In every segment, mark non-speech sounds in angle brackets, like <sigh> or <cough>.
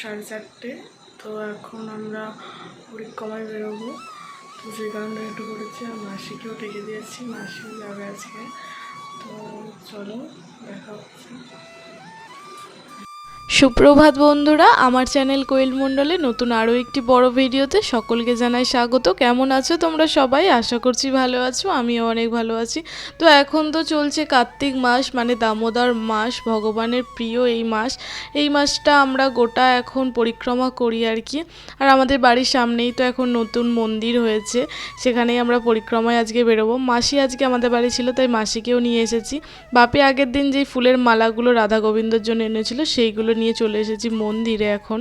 সাড়ে চারটে। তো এখন আমরা পরিক্রমায় বেরোবো। তো সেই কারণে একটু করেছি আর মাসিকেও ডেকে দিয়েছি। মাসি যাবে আজকে। তো চলো, দেখা হচ্ছে। সুপ্রভাত বন্ধুরা, আমার চ্যানেল কোয়েল মণ্ডলে নতুন আরও একটি বড় ভিডিওতে সকলকে জানাই স্বাগত। কেমন আছো তোমরা সবাই? আশা করছি ভালো আছো, আমিও অনেক ভালো আছি। তো এখন তো চলছে কার্তিক মাস মানে দামোদর মাস, ভগবানের প্রিয় এই মাস। এই মাসটা আমরা গোটা এখন পরিক্রমা করি আর কি। আর আমাদের বাড়ির সামনেই তো এখন নতুন মন্দির হয়েছে, সেখানেই আমরা পরিক্রমায় আজকে বেরোবো। মাসি আজকে আমাদের বাড়ি ছিল, তাই মাসিকেও নিয়ে এসেছি। বাপে আগের দিন যেই ফুলের মালাগুলো রাধা গোবিন্দর জন্য এনেছিল, সেইগুলো নিয়ে চলে এসেছি মন্দিরে এখন।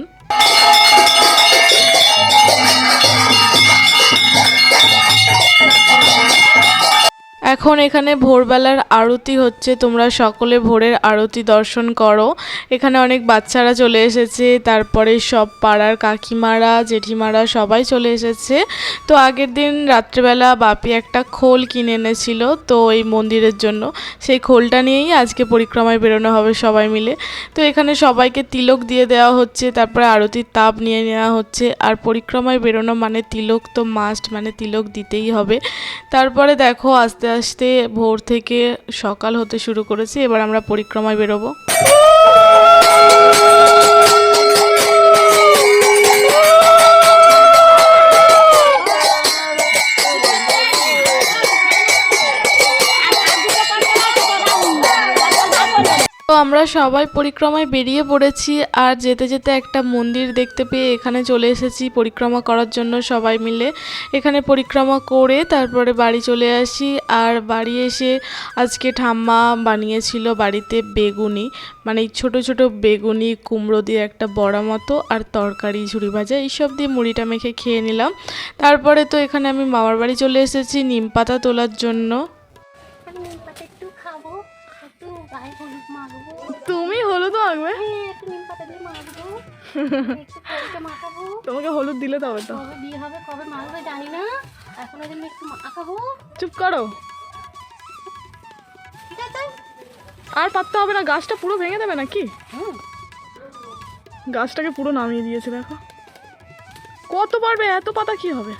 এখন এখানে ভোরবেলার আরতি হচ্ছে, তোমরা সকলে ভোরের আরতি দর্শন করো। এখানে অনেক বাচ্চারা চলে এসেছে, তারপরে সব পাড়ার কাকিমারা, জেঠিমারা সবাই চলে এসেছে। তো আগের দিন রাত্রেবেলা বাপি একটা খোল কিনে এনেছিল, তো এই মন্দিরের জন্য। সেই খোলটা নিয়েই আজকে পরিক্রমায় বেরোনো হবে সবাই মিলে। তো এখানে সবাইকে তিলক দিয়ে দেওয়া হচ্ছে, তারপরে আরতির তাপ নিয়ে নেওয়া হচ্ছে। আর পরিক্রমায় বেরোনো মানে তিলক তো মাস্ট মানে তিলক দিতেই হবে। তারপরে দেখো আস্তে আস্তে ভোর থেকে সকাল হতে শুরু করেছে এবার আমরা পরিক্রমায় বেরোবো। আমরা সবাই পরিক্রমায় বেরিয়ে পড়েছি আর যেতে যেতে একটা মন্দির দেখতে পেয়ে এখানে চলে এসেছি পরিক্রমা করার জন্য সবাই মিলে। এখানে পরিক্রমা করে তারপরে বাড়ি চলে আসি আর বাড়ি এসে আজকে ঠাম্মা বানিয়েছিল বাড়িতে বেগুনি মানে ছোট ছোট বেগুনি, কুমড়ো দিয়ে একটা বড়া মতো আর তরকারি, ঝুড়ি ভাজা এইসব দিয়ে মুড়িটা মেখে খেয়ে নিলাম। তারপরে তো এখানে আমি মামার বাড়ি চলে এসেছি, নিম পাতা তোলার জন্য। একটু হলুদ মাখবো। তুমি হলুদ মাখবে? হ্যাঁ একটু নিম পাতা দিয়ে মাখবো। <laughs> একটু কড়িতে মাখাবো। তোমাকে হলুদ দিলে তবে তো। কবে বিয়ে হবে কবে মাখবে জানি না। এখন ওই জন্য একটু মাখাবো। চুপ করো। ঠিক আছে? আর পাততে হবে না গাছটা পুরো ভেঙে দেবে নাকি? হুম গাছটাকে পুরো নামিয়ে দিয়েছে দেখো। কত পারবে এত পাতা কি হবে?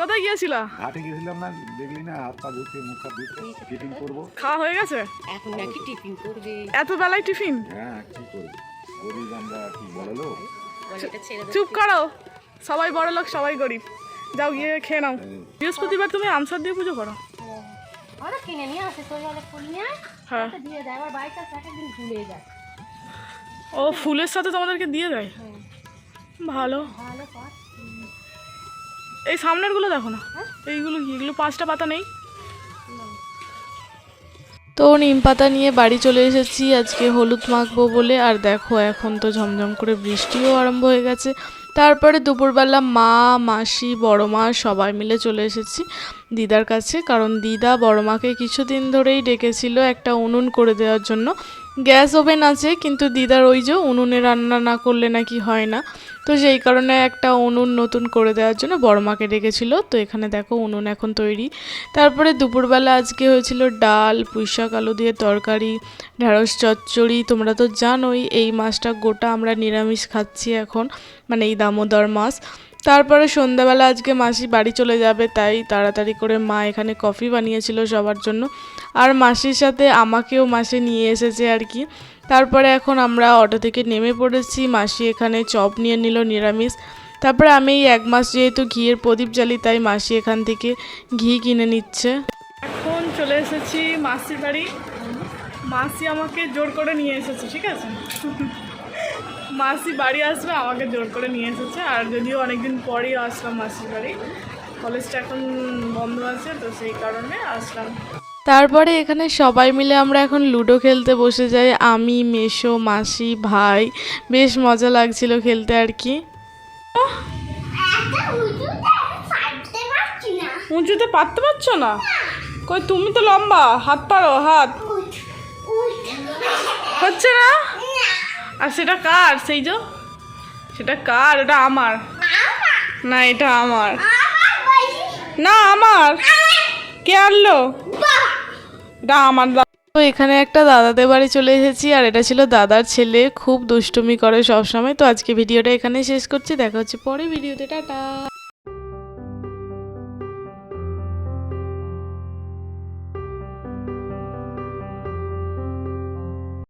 কোথায় গিয়েছিলা? গেছিলাম না দেখলি না হাত পা ধুতে মুখ হাত ধুতে টিফিন করব। খাওয়া হয়ে গেছে? এখন নাকি টিফিন করবে। এত বেলায় টিফিন? হ্যাঁ কি করব? গরিব আমরা কি বলো লোক? চুপ করো। সবাই বড় লোক সবাই গরিব। যাও গিয়ে খেয়ে নাও। বৃহস্পতিবার তুমি আনসার দিয়ে পুজো করো। ওরা কিনে নিয়ে আসে তোর জলে ফুল নিয়ে হ্যাঁ। দিয়ে দেয় আবার বাড়িতে একদিন ভুলে যায়। ও ফুলের সাথে তোমাদেরকে দিয়ে দেয়? হ্যাঁ। ভালো। ভালো কর এই সামনেরগুলো দেখো না। এইগুলো কি? এগুলো পাঁচটা পাতা নেই? তো নিম পাতা নিয়ে বাড়ি চলে এসেছি। আজকে হলুদ মাখবো বলে। আর দেখো, এখন তো ঝমঝম করে বৃষ্টিও আরম্ভ হয়ে গেছে। তারপরে দুপুরবেলা মা, মাসি, বড় মা সবাই মিলে চলে এসেছি দিদার কাছে। কারণ দিদা বড় মাকে কিছুদিন ধরেই ডেকেছিল একটা উনুন করে দেওয়ার জন্য। গ্যাস ওভেন আছে, কিন্তু দিদার ওই যে উনুনে রান্না না করলে নাকি হয় না। তো সেই কারণে একটা উনুন নতুন করে দেওয়ার জন্য বড় মাকে ডেকেছিল। তো এখানে দেখো উনুন এখন তৈরি। তারপরে দুপুরবেলা আজকে হয়েছিল ডাল, পুঁইশাক, আলু দিয়ে তরকারি, ঢেঁড়স, চচ্চড়ি। তোমরা তো জানোই এই মাছটা গোটা আমরা নিরামিষ খাচ্ছি এখন মানে এই দামোদর মাছ। তারপরে সন্ধ্যাবেলা আজকে মাসি বাড়ি চলে যাবে, তাই তাড়াতাড়ি করে মা এখানে কফি বানিয়েছিল সবার জন্য। আর মাসির সাথে আমাকেও মাসে নিয়ে এসেছে আর কি। তারপরে এখন আমরা অটো থেকে নেমে পড়েছি, মাসি এখানে চপ নিয়ে নিল নিরামিষ। তারপরে আমি এই এক মাস যেহেতু ঘিয়ের প্রদীপ জ্বালি, তাই মাসি এখান থেকে ঘি কিনে নিচ্ছে। এখন চলে এসেছি মাসির বাড়ি। মাসি আমাকে জোর করে নিয়ে এসেছে, ঠিক আছে? মাসি বাড়ি আসবে আমাকে জোর করে নিয়ে এসেছে। আর যদিও অনেকদিন পরেই আসলাম মাসির বাড়ি কলেজটা এখন বন্ধ আছে তো সেই কারণে আসলাম। তারপরে এখানে সবাই মিলে আমরা এখন লুডো খেলতে বসে যাই। আমি মেশো মাসি ভাই বেশ মজা লাগছিল খেলতে আর কি। উঁচুতে পারতে পারছ না? কই তুমি তো লম্বা হাত পারো হাত। হচ্ছে না? আর সেটা কার? সেই যে সেটা কার? এটা আমার। না, এটা আমার। না, আমার। কে আনলো? এটা আমার তো এখানে একটা দাদাদের বাড়ি চলে এসেছি, আর এটা ছিল দাদার ছেলে, খুব দুষ্টুমি করে সবসময়। তো আজকে ভিডিওটা এখানে শেষ করছি, দেখা হচ্ছে পরে ভিডিওতে, টাটা।